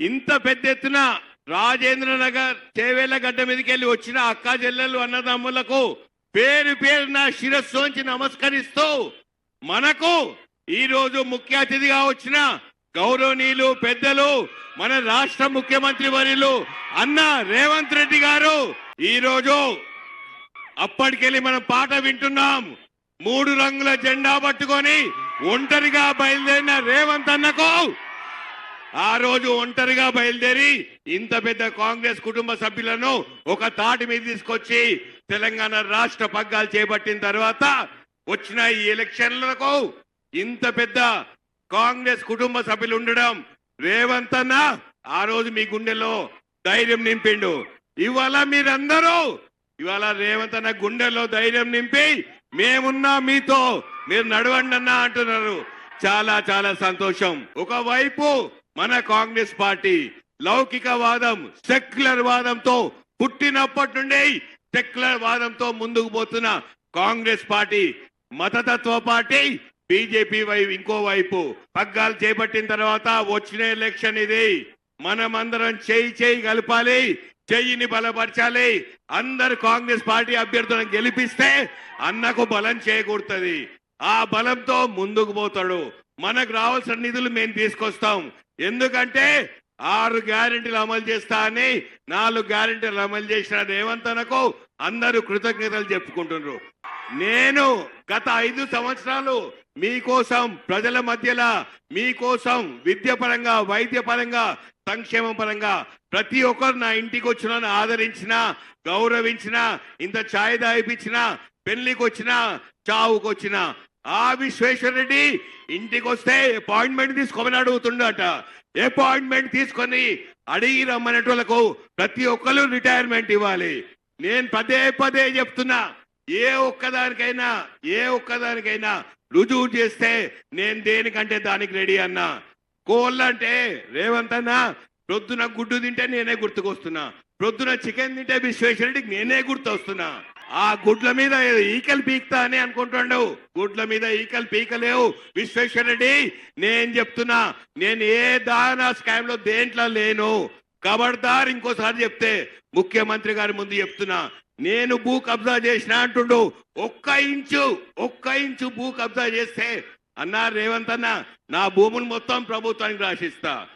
ఇంత పెద్ద ఎత్తున రాజేంద్ర నగర్ చేవేళ్ళ గడ్డ మీదకి వెళ్ళి వచ్చిన అక్క చెల్లెలు అన్నదమ్ములకు పేరు పేరు నా శిరస్సు నమస్కరిస్తూ మనకు ఈ రోజు ముఖ్య అతిథిగా వచ్చిన గౌరవనీయులు పెద్దలు మన రాష్ట్ర ముఖ్యమంత్రి వర్యులు అన్న రేవంత్ రెడ్డి గారు ఈ రోజు అప్పటికెళ్ళి మనం పాట వింటున్నాం. మూడు రంగుల జెండా పట్టుకొని ఒంటరిగా బయలుదేరిన రేవంత్ అన్నకు ఆ రోజు ఒంటరిగా బయలుదేరి ఇంత పెద్ద కాంగ్రెస్ కుటుంబ సభ్యులను ఒక తాటి మీద తీసుకొచ్చి తెలంగాణ రాష్ట్ర పగ్గాలు చేపట్టిన తర్వాత వచ్చిన ఈ ఎలక్షన్లకు ఇంత పెద్ద కాంగ్రెస్ కుటుంబ సభ్యులు ఉండడం రేవంత్ అన్న ఆ రోజు మీ గుండెలో ధైర్యం నింపిండు. ఇవాళ మీరందరూ ఇవాళ రేవంత్ అన్న ధైర్యం నింపి మేమున్నా మీతో మీరు నడవండి అన్న అంటున్నారు. చాలా చాలా సంతోషం. ఒకవైపు మన కాంగ్రెస్ పార్టీ లౌకికవాదం సెక్యులర్ వాదంతో పుట్టినప్పటి నుండి సెక్యులర్ వాదంతో ముందుకు పోతున్న కాంగ్రెస్ పార్టీ మతతత్వ పార్టీ. బీజేపీ వైపు ఇంకో వైపు పగ్గాలు చేపట్టిన తర్వాత వచ్చిన ఎలక్షన్ ఇది. మనమందరం చేయి చేయి కలపాలి చెయ్యిని బలపరచాలి. అందరు కాంగ్రెస్ పార్టీ అభ్యర్థులను గెలిపిస్తే అన్నకు బలం చేకూరుతుంది. ఆ బలంతో ముందుకు పోతాడు. మనకు రావాల్సిన నిధులు మేము తీసుకొస్తాం. ఎందుకంటే ఆరు గ్యారెంటీలు అమలు చేస్తా అని నాలుగు గ్యారెంటీలు అమలు చేసిన రేవంతనకు అందరూ కృతజ్ఞతలు చెప్పుకుంటున్నారు. నేను గత ఐదు సంవత్సరాలు మీకోసం ప్రజల మధ్యలో మీకోసం విద్య పరంగా వైద్య పరంగా సంక్షేమ పరంగా ప్రతి ఒక్కరు నా ఇంటికి వచ్చిన ఆదరించిన గౌరవించిన ఇంత ఛాయ్ దాయిపించిన పెళ్ళికి వచ్చిన చావుకొచ్చిన ఆ విశ్వేశ్వర రెడ్డి ఇంటికి వస్తే అపాయింట్మెంట్ తీసుకోమని అడుగుతుండట. అపాయింట్మెంట్ తీసుకొని అడిగి రమ్మనేటోళ్ళకు ప్రతి ఒక్కరు రిటైర్మెంట్ ఇవ్వాలి. నేను పదే పదే చెప్తున్నా ఏ ఒక్కదానికైనా ఏ ఒక్కదానికైనా రుజువు చేస్తే నేను దేనికంటే దానికి రెడీ అన్నా? కోళ్ళంటే రేవంత్ అన్న ప్రొద్దున గుడ్డు తింటే నేనే గుర్తుకొస్తున్నా. ప్రొద్దున చికెన్ తింటే విశ్వేశ్వరరెడ్డికి నేనే గుర్తొస్తున్నా. ఆ గుడ్ల మీద ఈకలు పీకుతా అని అనుకుంటుండవు. గుడ్ల మీద ఈకలు పీకలేవు. విశ్వేశ్వరరెడ్డి నేను చెప్తున్నా నేను ఏ దానా స్కామ్లో దేంట్లో లేను. కబడ్దార్ ఇంకోసారి చెప్తే ముఖ్యమంత్రి గారి ముందు చెప్తున్నా. నేను భూ కబ్జా చేసిన అంటుండు. ఒక్క ఇంచు ఒక్క ఇంచు భూ కబ్జా చేస్తే అన్నారు రేవంత్ అన్న నా భూములు మొత్తం ప్రభుత్వానికి రాసిస్తా.